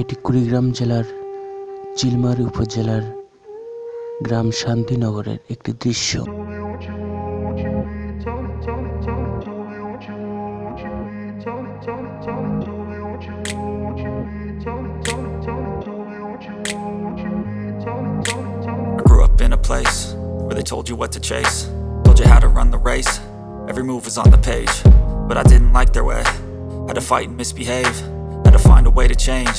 এটি কুড়িগ্রাম জেলার চিলমারী উপজেলার গ্রাম শান্তিনগরের একটি দৃশ্য I grew up in a place where they told you what to chase, told you how to run the race. Every move was on the page, but I didn't like their way. Had to fight and misbehave, had to find a way to change,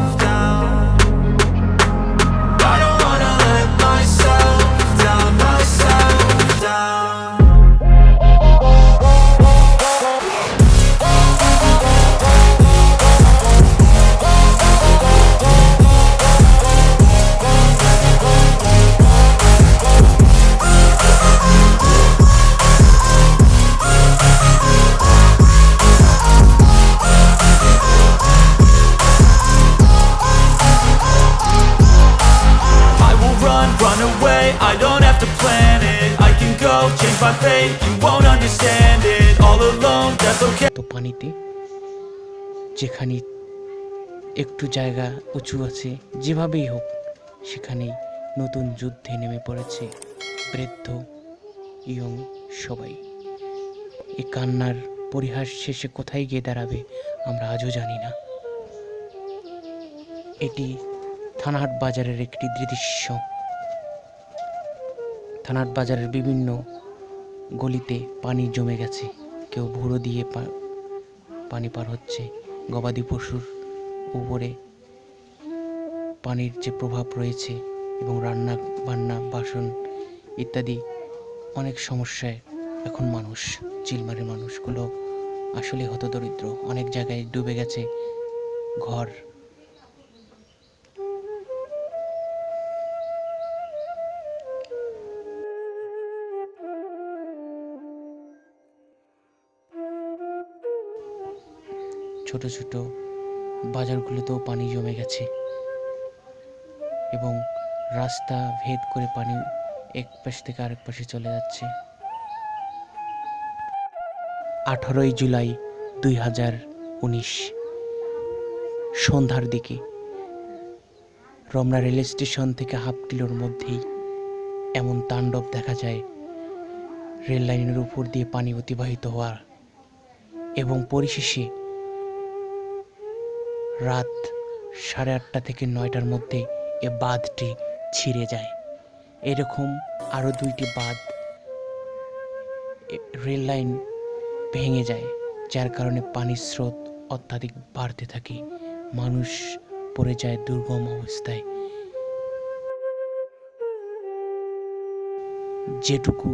my fate. You won't understand it. All alone, that's okay. তো পানিতে যেখানে একটু জায়গা উঁচু আছে যেভাবেই হোক সেখানেই নতুন যুদ্ধে নেমে পড়েছে বৃদ্ধ ইয়ং সবাই এই কান্নার পরিহাস শেষে কোথায় গিয়ে দাঁড়াবে আমরা আজও জানি না এটি থানাহাট বাজারের একটি দৃশ্য থানাহাট বাজারের বিভিন্ন গলিতে পানি জমে গেছে। কেউ ভুড়ো দিয়ে পানি পার হচ্ছে। গবাদি পশুর উপরে পানির যে প্রভাব রয়েছে এবং রান্না, বান্না, বাসন ইত্যাদি অনেক সমস্যায় এখন মানুষ, চিলমারের মানুষগুলো আসলে হতদরিদ্র। অনেক জায়গায় ডুবে গেছে ঘর ছোট ছোট বাজারগুলোতেও পানি জমে গেছে এবং রাস্তা ভেদ করে পানি এক পাশ থেকে আরেক পাশে চলে যাচ্ছে। আঠারোই জুলাই দুই হাজার উনিশ সন্ধ্যার দিকে রমনা রেল স্টেশন থেকে হাফ কিলোর মধ্যেই এমন তাণ্ডব দেখা যায়, রেল লাইনের উপর দিয়ে পানি অতিবাহিত হওয়ার এবং পরিশেষে রাত সাড়ে আটটা থেকে নয়টার মধ্যে এ বাঁধটি ছিঁড়ে যায়। এরকম আরও দুইটি বাঁধ রেল লাইন ভেঙে যায়, যার কারণে পানির স্রোত অত্যাধিক বাড়তে থাকে। মানুষ পড়ে যায় দুর্গম অবস্থায়। যেটুকু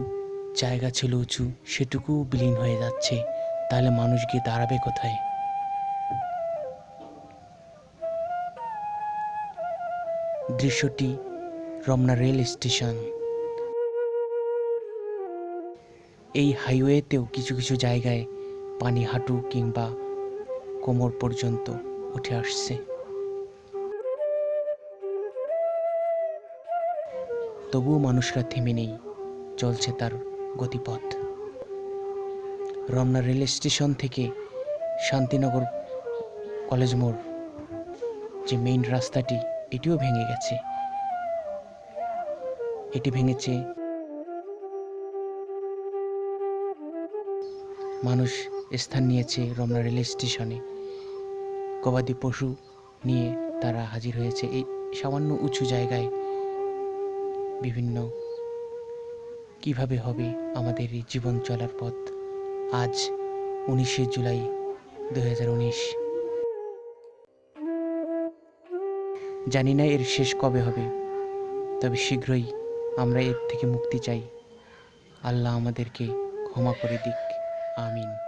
জায়গা ছিল উঁচু সেটুকু বিলীন হয়ে যাচ্ছে। তাহলে মানুষ গিয়ে দাঁড়াবে কোথায়? দৃশ্যটি রমনা রেল স্টেশন। এই হাইওয়েতেও কিছু কিছু জায়গায় পানি হাঁটু কিংবা কোমর পর্যন্ত উঠে আসছে। তবুও মানুষরা থেমে নেই, চলছে তার গতিপথ। রমনা রেল স্টেশন থেকে শান্তিনগর কলেজ মোড় যে মেইন রাস্তাটি এটিও ভেঙে গেছে। এটি ভেঙেছে মানুষ স্থান নিয়েছে রমনা রেল স্টেশনে। গবাদি পশু নিয়ে তারা হাজির হয়েছে। এই সামান্য উঁচু জায়গায়। বিভিন্ন কীভাবে হবে আমাদের এই জীবন চলার পথ? আজ উনিশে জুলাই দুহাজার উনিশ। জানি না এর শেষ কবে হবে। তবে শীঘ্রই আমরা এর থেকে মুক্তি চাই। আল্লাহ আমাদেরকে ক্ষমা করে দিক। আমিন।